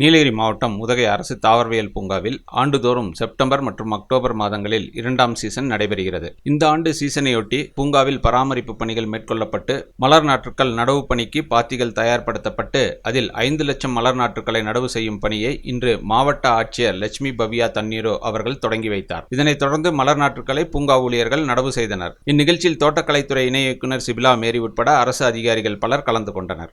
நீலகிரி மாவட்டம் உதகை அரசு தாவரவியல் பூங்காவில் ஆண்டுதோறும் செப்டம்பர் மற்றும் அக்டோபர் மாதங்களில் இரண்டாம் சீசன் நடைபெறுகிறது. இந்த ஆண்டு சீசனையொட்டி பூங்காவில் பராமரிப்பு பணிகள் மேற்கொள்ளப்பட்டு மலர் நாற்றுக்கள் நடவு பணிக்கு பாத்திகள் தயார்படுத்தப்பட்டு அதில் ஐந்து லட்சம் மலர் நாற்றுக்களை நடவு செய்யும் பணியை இன்று மாவட்ட ஆட்சியர் லட்சுமி பவ்யா தண்ணீரோ அவர்கள் தொடங்கி வைத்தார். இதனைத் தொடர்ந்து மலர் நாற்றுக்களை பூங்கா ஊழியர்கள் நடவு செய்தனர். இந்நிகழ்ச்சியில் தோட்டக்கலைத்துறை இணை இயக்குநர் சிபிலா மேரி உட்பட அரசு அதிகாரிகள் பலர் கலந்து கொண்டனர்.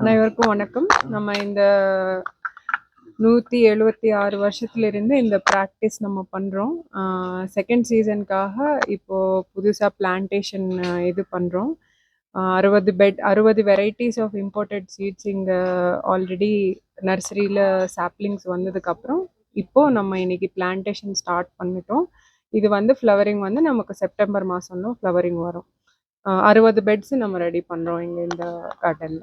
அனைவருக்கும் வணக்கம். நம்ம இந்த நூற்றி எழுபத்தி ஆறு வருஷத்துலேருந்து இந்த ப்ராக்டிஸ் நம்ம பண்ணுறோம் செகண்ட் சீசனுக்காக இப்போது புதுசாக பிளான்டேஷன் இது பண்ணுறோம் அறுபது பெட் அறுபது வெரைட்டிஸ் ஆஃப் இம்போர்ட்டட் சீட்ஸ் இங்கே ஆல்ரெடி நர்சரியில் சாப்ளிங்ஸ் வந்ததுக்கப்புறம் இப்போது நம்ம இன்னைக்கு பிளான்டேஷன் ஸ்டார்ட் பண்ணிட்டோம். இது வந்து ஃப்ளவரிங் வந்து நமக்கு செப்டம்பர் மாதம்லாம் ஃப்ளவரிங் வரும். அறுபது பெட்ஸ் நம்ம ரெடி பண்ணுறோம் இங்கே இந்த கார்டனில்